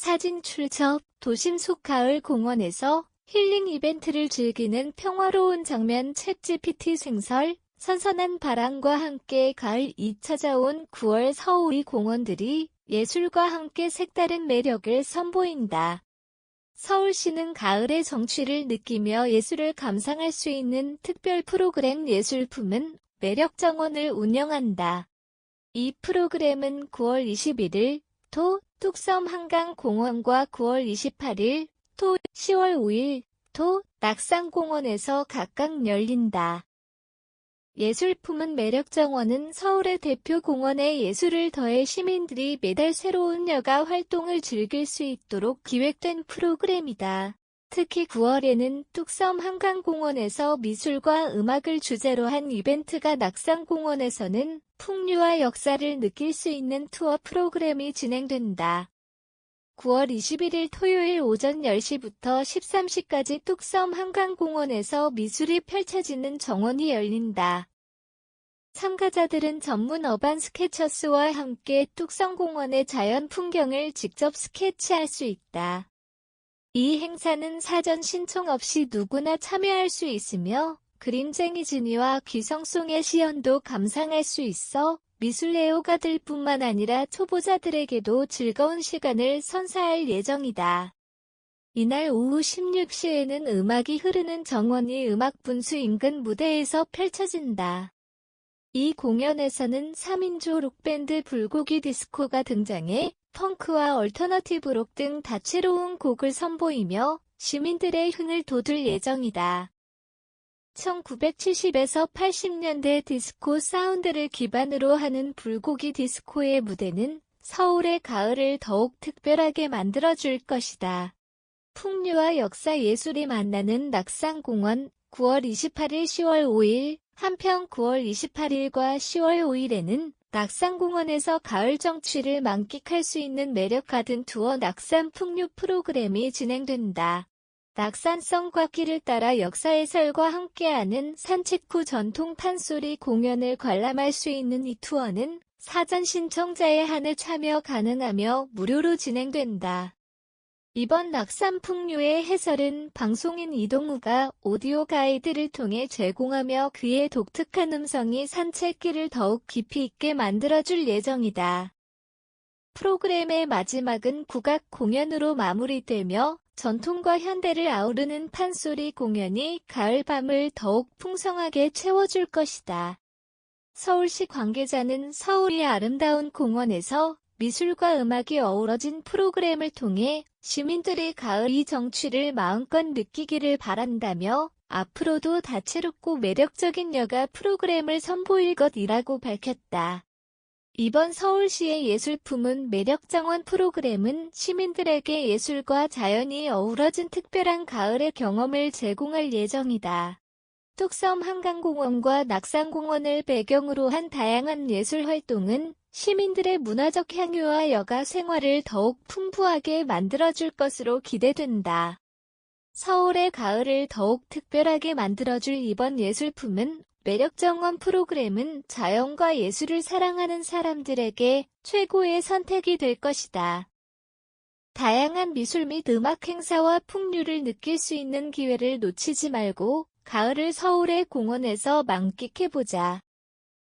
사진 출첩, 도심 속 가을 공원에서 힐링 이벤트를 즐기는 평화로운 장면 챗 GPT 생설, 선선한 바람과 함께 가을이 찾아온 9월 서울의 공원들이 예술과 함께 색다른 매력을 선보인다. 서울시는 가을의 정취를 느끼며 예술을 감상할 수 있는 특별 프로그램 예술품은 매력정원을 운영한다. 이 프로그램은 9월 21일 토 뚝섬 한강공원과 9월 28일 토 10월 5일 토 낙산공원에서 각각 열린다. 예술 품은 매력 정원은 서울의 대표 공원에 예술을 더해 시민들이 매달 새로운 여가 활동을 즐길 수 있도록 기획된 프로그램이다. 특히 9월에는 뚝섬 한강공원에서 미술과 음악을 주제로 한 이벤트가 낙산공원에서는 풍류와 역사를 느낄 수 있는 투어 프로그램이 진행된다. 9월 21일 토요일 오전 10시부터 13시까지 뚝섬 한강공원에서 미술이 펼쳐지는 정원이 열린다. 참가자들은 전문 어반 스케쳐스와 함께 뚝섬공원의 자연 풍경을 직접 스케치할 수 있다. 이 행사는 사전 신청 없이 누구나 참여할 수 있으며 그림쟁이 진이와 귀성송의 시연도 감상할 수 있어 미술 애호가들 뿐만 아니라 초보자들에게도 즐거운 시간을 선사할 예정이다. 이날 오후 16시에는 음악이 흐르는 정원이 음악분수 인근 무대에서 펼쳐진다. 이 공연에서는 3인조 록밴드 불고기 디스코가 등장해 펑크와 얼터너티브 록 등 다채로운 곡을 선보이며 시민들의 흥을 돋울 예정이다. 1970에서 80년대 디스코 사운드를 기반으로 하는 불고기 디스코의 무대는 서울의 가을을 더욱 특별하게 만들어줄 것이다. 풍류와 역사 예술이 만나는 낙산공원 9월 28일 10월 5일 한편 9월 28일과 10월 5일에는 낙산공원에서 가을 정취를 만끽할 수 있는 매력 가든 투어 낙산 풍류 프로그램이 진행된다. 낙산성 곽길을 따라 역사 해설과 함께하는 산책 후 전통 판소리 공연을 관람할 수 있는 이 투어는 사전 신청자의 한해 참여 가능하며 무료로 진행된다. 이번 낙산풍류의 해설은 방송인 이동우가 오디오 가이드를 통해 제공하며 그의 독특한 음성이 산책길을 더욱 깊이 있게 만들어줄 예정이다. 프로그램의 마지막은 국악 공연으로 마무리되며 전통과 현대를 아우르는 판소리 공연이 가을밤을 더욱 풍성하게 채워줄 것이다. 서울시 관계자는 서울의 아름다운 공원에서 미술과 음악이 어우러진 프로그램을 통해 시민들이 가을이 정취를 마음껏 느끼기를 바란다며 앞으로도 다채롭고 매력적인 여가 프로그램을 선보일 것이라고 밝혔다. 이번 서울시의 예술품은 매력정원 프로그램은 시민들에게 예술과 자연이 어우러진 특별한 가을의 경험을 제공할 예정이다. 뚝섬 한강공원과 낙산공원을 배경으로 한 다양한 예술 활동은 시민들의 문화적 향유와 여가 생활을 더욱 풍부하게 만들어줄 것으로 기대된다. 서울의 가을을 더욱 특별하게 만들어줄 이번 예술품은 매력정원 프로그램은 자연과 예술을 사랑하는 사람들에게 최고의 선택이 될 것이다. 다양한 미술 및 음악 행사와 풍류를 느낄 수 있는 기회를 놓치지 말고 가을을 서울의 공원에서 만끽해보자.